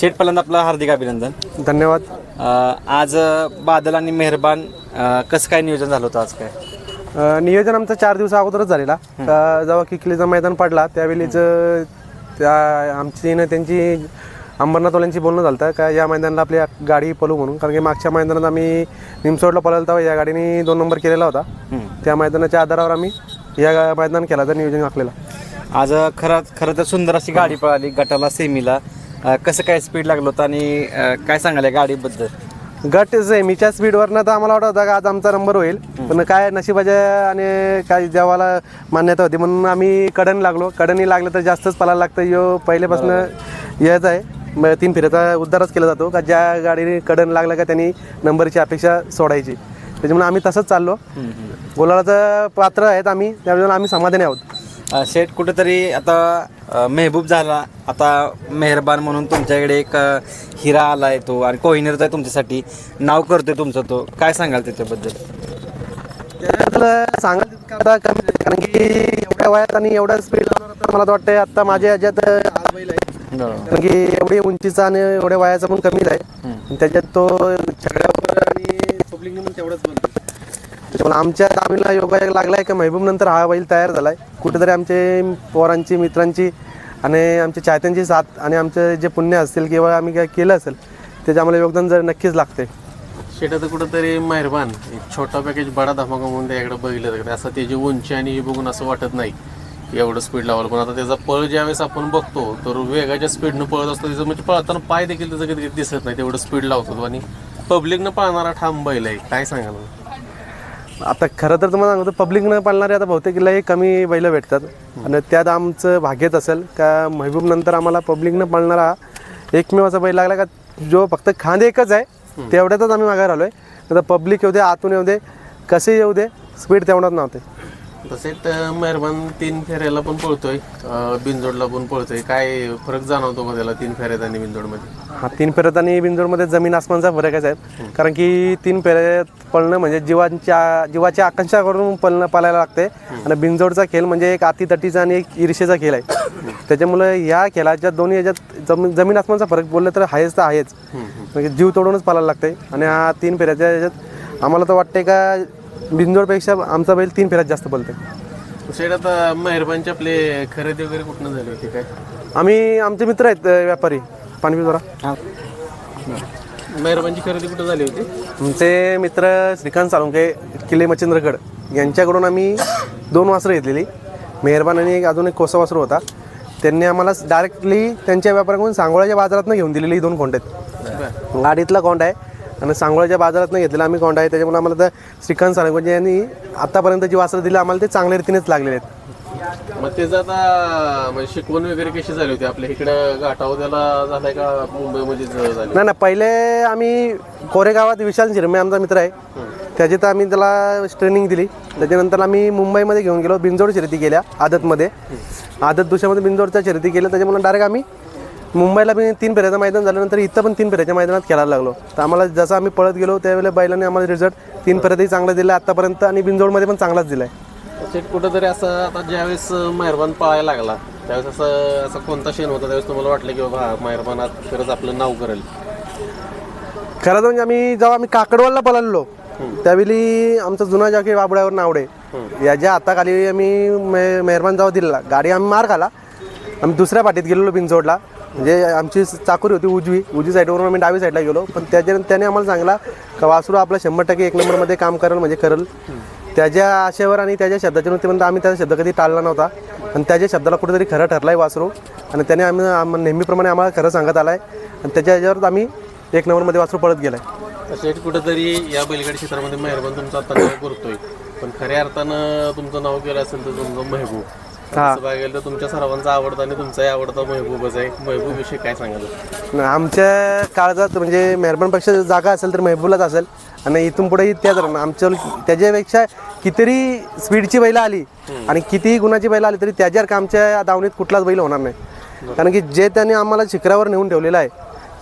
शेठ पहिल्यांदा आपलं हार्दिक अभिनंदन. धन्यवाद. अ, आज अ, बादल आणि मेहरबान अ, कसं काय नियोजन झालं होतं आज काय? अ, नियोजन आमचं चार दिवसा अगोदरच झालेला. जेव्हा किकलीचा मैदान पडला त्यावेळीच अ, त्या आमची न त्यांची अंबरनाथवाल्यांची बोलणं झालं होतं का या मैदानाला आपली गाडी पळू म्हणून. कारण की मागच्या मैदानात आम्ही निमसोडला पळाला तेव्हा या गाडीने दोन नंबर केलेला होता. त्या मैदानाच्या आधारावर आम्ही या गा- मैदान केला तर नियोजन आखलेलं. आज अ, खरं खरं तर सुंदर अशी गाडी पळाली गटाला सेमीला. अ, कसं काय स्पीड लागलं होतं आणि अ, काय सांगाल या गाडीबद्दल? गट सेमीच्या स्पीडवरनं तर आम्हाला वाटत होतं का आज आमचा नंबर होईल. पण काय नशिबाच्या आणि काय देवाला मान्यता होती म्हणून आम्ही कडन लागलो. कडनी लागलं तर जास्तच पळायला लागतं. यो पहिल्यापासून यायचं आहे. म- तीन फेऱ्याचा उद्धारच केला जातो. का ज्या गाडीने कडन लागलं का त्यांनी नंबरची अपेक्षा सोडायची. त्याच्यामुळे आम्ही तसंच चाललो. गोलाचं पात्र आहेत आम्ही. त्यामुळे आम्ही समाधानी आहोत. शेठ कुठेतरी आता मेहबूब झाला. आता मेहरबान म्हणून तुमच्याकडे एक हिरा आलाय तो आणि कोहिनूरचा आहे तुमच्यासाठी नाव करतोय तुमचं तो. काय सांगाल त्याच्याबद्दल? सांगायचं तितकं आता कमी. कारण की एवढ्या वयात आणि एवढ्या स्पीड मला तर वाटतं आता माझ्या ह्याच्यात आज बैल आहे. कारण की एवढी उंचीचा आणि एवढ्या वयाचा पण कमीच आहे त्याच्यात तो सगळ्यावर आणि तेवढंच त्याच्यामुळे आमच्या आम्हीला योगा लागलाय का महबूब नंतर हा बैल तयार झालाय. कुठेतरी आमचे पोरांची मित्रांची आणि आमच्या चाहत्यांची साथ आणि आमचे जे पुण्य असतील किंवा आम्ही काय केलं असेल त्याचे आम्हाला योगदान जर नक्कीच लागते शेटात कुठंतरी मेहरबान. एक छोटा पॅकेज बडा धमाका म्हणून त्याकडे बघितलं जातं असं त्याची उंची आणि हे बघून असं वाटत नाही एवढं स्पीड लावलं पण आता त्याचा पळ ज्यावेळेस आपण बघतो तर वेगाच्या स्पीडनं पळत असतो. त्याचं म्हणजे पळताना पाय देखील त्याचं कधी दिसत नाही. तेवढं स्पीड लावतो. आणि पब्लिकनं पळणारा ठाम बैल आहे. काय सांगाल? आता खरं तर तुम्हाला सांगतो पब्लिकनं पाळणारे आता बहुतेक लय कमी बैल भेटतात. आणि त्यात आमचं भाग्यच असेल का महबूब नंतर आम्हाला पब्लिकनं पाळणारा एकमेव असा बैल लागला का जो फक्त खांदे एकच आहे तेवढ्यातच आम्ही मागे राहिलोय आता पब्लिक येऊ दे आतून येऊ दे कसे येऊ दे स्पीड तेवढाच नव्हते तसेच मेहरबान तीन फेऱ्याला पण पळतोय. अं, बिनजोडला पण पळतोय. काय फरक जाणवतो का त्याला तीन फेऱ्यात आणि बिनजोडमध्ये? हा तीन फेऱ्यात आणि बिंजोडमध्ये जमीन आसमानचा फरकच आहे. कारण की तीन फेऱ्यात पळणं म्हणजे जीवांच्या जीवाची आकांक्षा करून पळणं पालायला लागते आणि बिंजोडचा खेळ म्हणजे एक अतितटीचा आणि एक ईर्षेचा खेळ आहे. त्याच्यामुळे या खेळाच्या दोन्ही याच्यात जमीन जमीन आसमानचा फरक बोललं तर आहेच तर आहेच. म्हणजे जीव तोडूनच पालायला लागते आणि हा तीन फेऱ्याच्या याच्यात आम्हाला तर वाटते का बिंजोडपेक्षा आमचा बैल तीन फेऱ्यात जास्त बोलते शेट आता मेहरबानचे आपले खरेदी वगैरे कुठनं झाली होती काय? आम्ही आमचे मित्र आहेत व्यापारी. पानवीजोरा मेहरबानची खरेदी कुठं झाली होती? आमचे मित्र श्रीकांत साळुंके किल्ले मच्छिंद्रगड यांच्याकडून आम्ही दोन वासरं घेतलेली. मेहरबान आणि एक अजून एक कोसा वासरू होता. त्यांनी आम्हाला डायरेक्टली त्यांच्या व्यापाऱ्याकडून सांगोळ्याच्या बाजारातनं घेऊन दिलेली ही दोन कोंड आहेत. गाडीतला कोंड आहे आणि सांगोळ्याच्या बाजारातनं घेतलेला आम्ही कोंड आहे. त्याच्यामुळे आम्हाला तर श्रीकांत साळुंके यांनी आत्तापर्यंत जी वासरं दिली आम्हाला ते चांगल्या रीतीनेच लागलेले आहेत. मग त्याचं आता म्हणजे शिकवण वगैरे कशी झाली होती? आपल्या इकडं घाटावर त्याला झालाय का मुंबईमध्ये झाली? नाही ना पहिले आम्ही कोरेगावात विशाल शिरमे आमचा मित्र आहे. त्याची तर आम्ही त्याला ट्रेनिंग दिली. त्याच्यानंतर आम्ही मुंबईमध्ये घेऊन गेलो बिंजोड शर्यती केल्या आदतमध्ये. आदत दुसऱ्यामध्ये बिंजोडच्या शर्यती केल्या. त्याच्यामुळे डायरेक्ट आम्ही मुंबईला बी तीन फेऱ्याचं मैदान झाल्यानंतर इथं पण तीन फेऱ्याच्या मैदानात खेळायला लागलो. तर आम्हाला जसं आम्ही पळत गेलो त्यावेळेला बैलांनी आम्हाला रिझल्ट तीन फेऱ्यातही चांगला दिला. आतापर्यंत आणि बिंजोडमध्ये पण चांगलाच दिला आहे शेट कुठंतरी असं आता ज्यावेळेस मेहरबान पळायला लागला त्यावेळेस असं असं कोणता शेण होता? त्यावेळेस तुम्हाला वाटलं की बाबा मेहरबान आज खरंच आपलं नाव करेल. खरं तर म्हणजे आम्ही जेव्हा आम्ही काकडवाडला पळालो त्यावेळी आमचा जुना जॉकी बाबुड्यावर नावडे याच्या हाताखाली आम्ही मे मेहरबान जेव्हा दिलेला गाडी आम्ही मार खाला. आम्ही दुसऱ्या पाठीत गेलेलो बिनजोडला. म्हणजे आमची चाकरी होती उजवी. उजवी साईडवरून आम्ही डावी साईडला गेलो. पण त्याच्या त्याने आम्हाला सांगला का वासरू आपला शंभर टक्के एक नंबरमध्ये काम करेल म्हणजे करेल. त्याच्या आशेवर आणि त्याच्या शब्दाच्या नुसते आम्ही त्याचा शब्द कधी टाळला नव्हता. आणि त्याच्या शब्दाला कुठेतरी खरं ठरलाय वासरू. आणि त्याने आम्ही आम- नेहमीप्रमाणे आम्हाला खरं सांगत आलाय. आणि त्याच्या याच्यावर आम्ही एक नंबरमध्ये वासरू पळत गेलाय. शेट कुठंतरी या बैलगाडी क्षेत्रामध्ये मेहरबान तुमचा आता करतोय पण खऱ्या अर्थानं तुमचं नाव केलं असेल तर तुमचं महबूब. तसं बघायला गेलं तर तुमच्या सर्वांचा आवडता आणि तुमचाही आवडता महबूबच आहे. महबूब विषयी काय सांगाल न- आमच्या काळात म्हणजे मेहरबानपेक्षा जागा असेल तर महबूबलाच असेल. आणि इथून पुढेही त्याच राहणार. आमच्या त्याच्यापेक्षा कितीतरी स्पीडची बैल आली आणि कितीही गुणाची बैल आली तरी त्याच्यासारखं आमच्या दावणीत कुठलाच बैल होणार नाही. कारण की जे त्यांनी आम्हाला शिखरावर नेऊन ठेवलेलं आहे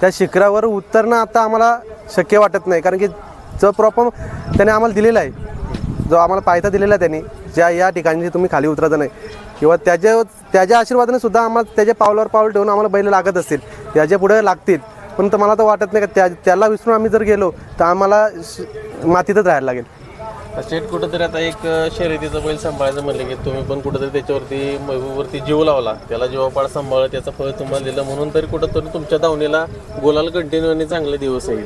त्या शिखरावर उतरणं आता आम्हाला शक्य वाटत नाही. कारण की जो प्रॉपर त्याने आम्हाला दिलेला आहे जो आम्हाला पायथा दिलेला आहे त्यांनी ज्या या ठिकाणी तुम्ही खाली उतरायचं नाही. किंवा त्याच्या त्याच्या आशीर्वादाने सुद्धा आम्हाला त्याच्या पावलावर पाऊल ठेवून आम्हाला बैल लागत असतील. त्याच्या पुढे लागतील. पण तर मला तर वाटत नाही का त्या त्याला विसरून आम्ही जर गेलो तर आम्हाला मातीतच राहायला लागेल. शेट कुठंतरी आता एक शर्यतीचा बैल सांभाळायचं म्हणलं की तुम्ही पण कुठंतरी त्याच्यावरती महबूबवरती जीव लावला. त्याला जीवापाड सांभाळ त्याचं फळ तुम्हाला दिलं. म्हणून तरी कुठंतरी तुमच्या दावणीला गोलाल कंटिन्यू आणि चांगले दिवस आहे.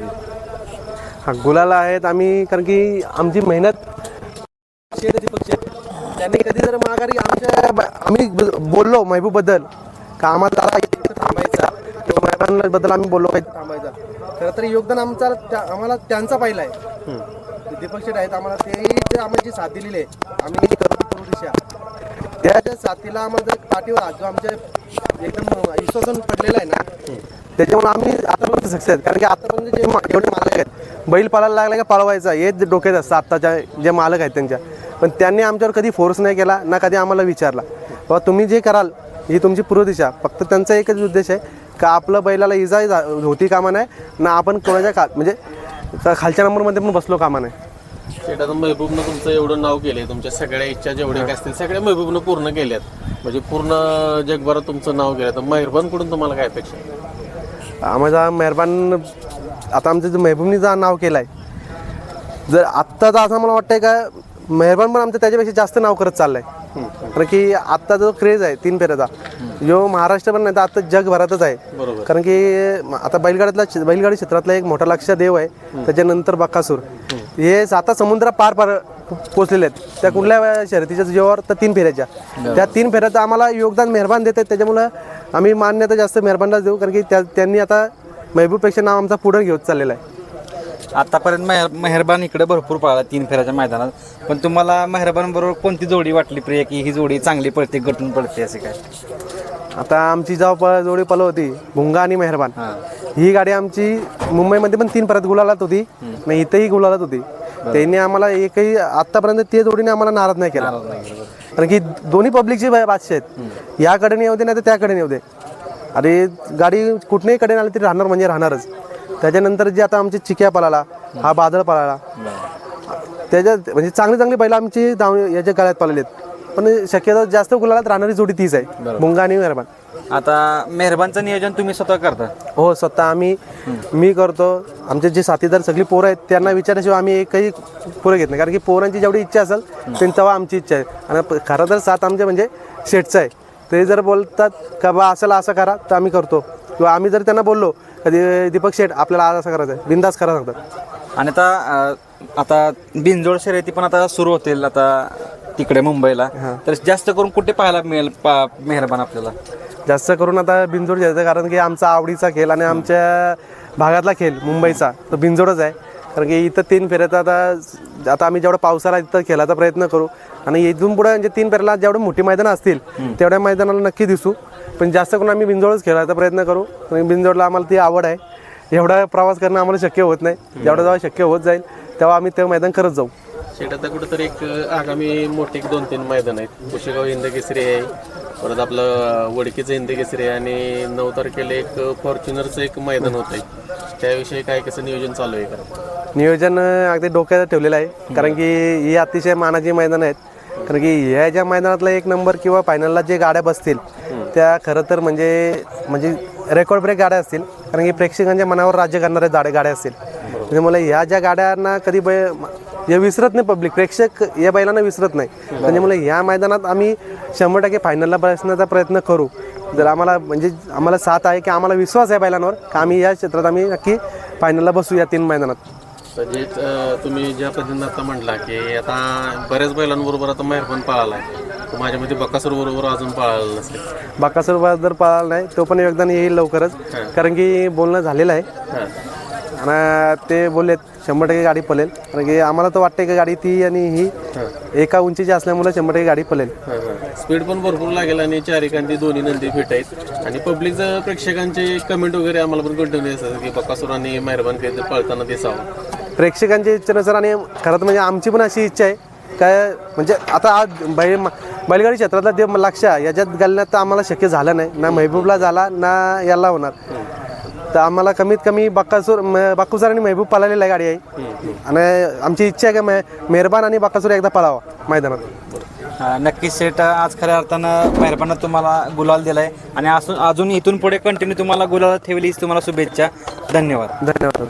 हा गुलाला आहेत आम्ही कारण की आमची मेहनत त्यांनी कधी जर माघारी आमच्या आम्ही बोललो महबूबबद्दल का आम्हाला थांबायचा? किंवा मेहरबानबद्दल आम्ही बोललो का इथं थांबायचा. खरं तर योगदान आमचा आम्हाला त्यांचा पहिला आहे. दीपक शेट आहेत आम्हाला तेही ते आम्हाला जी साथ दिलेली आहे आम्ही पूर्व दिशा. त्या ज्या साथीला आम्हाला जर पाठीवर जो आमच्या एकदम विश्वासून पडलेला आहे ना त्याच्यामुळे आम्ही आतापर्यंत सक्सेस कारण की आतापर्यंत जे जेवढे मालक आहेत बैल पाळायला लागला का पळवायचा हे जे डोक्यात असतं आत्ताच्या जे मालक आहेत त्यांच्या. पण त्यांनी आमच्यावर कधी फोर्स नाही केला ना कधी आम्हाला विचारला. बाबा तुम्ही जे कराल ही तुमची पूर्व दिशा. फक्त त्यांचा एकच उद्देश आहे का आपलं बैलाला इजा होती कामा नाही ना आपण कोणाच्या म्हणजे ख- खालच्या नंबरमध्ये पण बसलो कामा नाही महबूबनं तुमचं एवढं नाव केलंय तुमच्या सगळ्या इच्छा जेवढ्या काय असतील सगळ्या महबूबनं पूर्ण केल्यात. म्हणजे पूर्ण जगभरात तुमचं नाव केलं तर मेहरबानकडून तुम्हाला काय अपेक्षा आहे? आम्हाला मेहरबान आता आमचं जे महबूबनी जो नाव केलं आहे जर आत्ताचं असं मला वाटतंय का मेहरबान पण आमचं त्याच्यापेक्षा जास्त नाव करत चाललंय. कारण की आत्ता जो क्रेज आहे तीन फेऱ्याचा जो महाराष्ट्र पण नाही तर आता जगभरातच आहे. कारण की आता बैलगाड्यातला बैलगाडी क्षेत्रातला एक मोठा लक्ष देव आहे त्याच्यानंतर बक्कासूर. हे आता समुद्र पार पार पोचलेले आहेत. त्या कुठल्या शर्यतीच्या जीवावर तर तीन फेऱ्याच्या. त्या तीन फेऱ्याचं आम्हाला योगदान मेहरबान देत आहेत. त्याच्यामुळं आम्ही मान्यता जास्त मेहरबानलाच देऊ कारण की त्या त्यांनी आता महबूबपेक्षा नाव आमचा पुढं घेऊन चाललेला आहे. आतापर्यंत मेहर मेहरबान इकडे भरपूर पळाला तीन फेऱ्याच्या मैदानात. पण तुम्हाला मेहरबान बरोबर कोणती जोडी वाटली प्रिय? की ही जोडी चांगली पडते गटून पडते असे काय? आता आमची जेव्हा जोडी पल होती भुंगा आणि मेहरबान ही. गाडी आमची मुंबईमध्ये पण तीन परत गुलालात होती आणि इथंही गुलालात होती. त्यांनी आम्हाला एकही आतापर्यंत ते जोडीने आम्हाला नाराज नाही केला. कारण की दोन्ही पब्लिकची बादशाह आहेत. याकडे नाही होते नाही तर त्याकडे नाही होते अरे गाडी कुठल्याही कडे आली तरी राहणार म्हणजे राहणारच. त्याच्यानंतर जे आता आमची चिक्या पळाला हा बादळ पळाला. त्याच्यात म्हणजे चांगली चांगली बैल आमची दाव याच्या गळ्यात पळाली आहेत पण शक्यतो जास्त गुलालात राहणारी जोडी तीच आहे. मुंगा आणि मेहरबान. आता मेहरबानचं नियोजन तुम्ही स्वतः करता? हो स्वतः आम्ही मी करतो. आमचे जे साथीदार सगळी पोरं आहेत त्यांना विचारल्याशिवाय आम्ही एकही पोरं घेत नाही. कारण की पोरांची जेवढी इच्छा असेल त्यांची तेव्हा आमची इच्छा आहे. आणि खरं तर साथ आमचे म्हणजे शेटचं आहे. ते जर बोलतात का बा असाला असं करा तर आम्ही करतो. किंवा आम्ही जर त्यांना बोललो कधी दीपक शेठ आपल्याला आज असं करायचं आहे बिंदास करा सांगतात. आणि आता अं, आता बिनजोड शर्यती पण आता सुरू होतील आता तिकडे मुंबईला. तर जास्त करून कुठे पाहायला मिळेल पा मेहरबान आपल्याला? जास्त करून आता बिनजोड घ्यायचं कारण की आमचा आवडीचा खेळ आणि आमच्या भागातला खेळ मुंबईचा तो बिनजोडच आहे. कारण की इथं तीन फेऱ्यात आता आता आम्ही जेवढा पावसाला इथं खेळायचा प्रयत्न करू आणि इथून पुढे म्हणजे तीन फेऱ्याला जेवढे मोठी मैदानं असतील तेवढ्या मैदानाला नक्की दिसू. पण जास्त करून आम्ही बिनजोडच खेळायचा प्रयत्न करू. आणि बिनजोडला आम्हाला ती आवड आहे. एवढा प्रवास करणं आम्हाला शक्य होत नाही. जेवढा जेव्हा शक्य होत जाईल तेव्हा आम्ही ते मैदान करत जाऊ. शेट आता कुठंतरी एक आगामी मोठे एक दोन तीन मैदान आहेत. कुशेगाव हिंदकेसरी आहे. परत आपलं वडकीचं हिंदकेसरी आहे आणि नऊ तारखेला एक फॉर्च्युनरचं एक मैदान होत आहे त्याविषयी काय कसं नियोजन चालू आहे का? नियोजन अगदी डोक्यात ठेवलेलं आहे. कारण की ही अतिशय मानाची मैदान आहेत. कारण की ह्या ज्या मैदानातला एक नंबर किंवा फायनलला जे गाड्या बसतील त्या खरं तर म्हणजे म्हणजे रेकॉर्ड ब्रेक गाड्या असतील. कारण की प्रेक्षकांच्या मनावर राज्य करणाऱ्या जाड्या गाड्या असतील. म्हणजे मला ह्या ज्या गाड्यांना कधी बै हे विसरत नाही पब्लिक प्रेक्षक या बैलांना विसरत नाही. म्हणजे त्याच्यामुळे ह्या मैदानात आम्ही शंभर टक्के फायनलला बसण्याचा प्रयत्न करू. जर आम्हाला म्हणजे आम्हाला साथ आहे की आम्हाला विश्वास आहे बैलांवर का आम्ही या क्षेत्रात आम्ही नक्की फायनलला बसू या तीन मैदानात. म्हणजे तुम्ही ज्या पद्धतीनं आता म्हटला की आता बऱ्याच बैलांबरोबर आता मेहरबान पळाला आहे तर माझ्यामध्ये बकासूर बरोबर अजून पळाला नसेल बाकासूर जर पळाला नाही तो पण योगदान येईल लवकरच. कारण की बोलणं झालेलं आहे. हां. आणि ते बोललेत शंभर टक्के गाडी पलेल कारण की आम्हाला तर वाटते की गाडी ती आणि ही एका उंचीची असल्यामुळे शंभर टक्के गाडी पलेल स्पीड पण भरपूर लागेल आणि चार एकांती दोन्ही नंदी फिट आहेत. आणि पब्लिकचं प्रेक्षकांचे कमेंट वगैरे आम्हाला पण कंटिन्यू असतात की बकासूर आणि मेहरबान काही पळताना दिसावं. प्रेक्षकांची इच्छेनुसार आणि खरं तर म्हणजे आमची पण अशी इच्छा आहे. काय म्हणजे आता आज बैल बैलगाडी क्षेत्रातला ते लक्ष याच्यात घालण्यात तर आम्हाला शक्य झालं नाही. ना महबूबला झाला ना याला होणार. तर आम्हाला कमीत कमी बक्कासूर म- बक्कासूर आणि महबूब पळालेली गाडी आहे. आणि आमची इच्छा आहे की मे- मेहरबान आणि बक्कासूर एकदा पळावा मैदानात. नक्कीच सेट आज खऱ्या अर्थानं मेहरबानं तुम्हाला गुलाल दिलाय. आणि अजून इथून पुढे कंटिन्यू तुम्हाला गुलाल ठेवली तुम्हाला शुभेच्छा. धन्यवाद. धन्यवाद.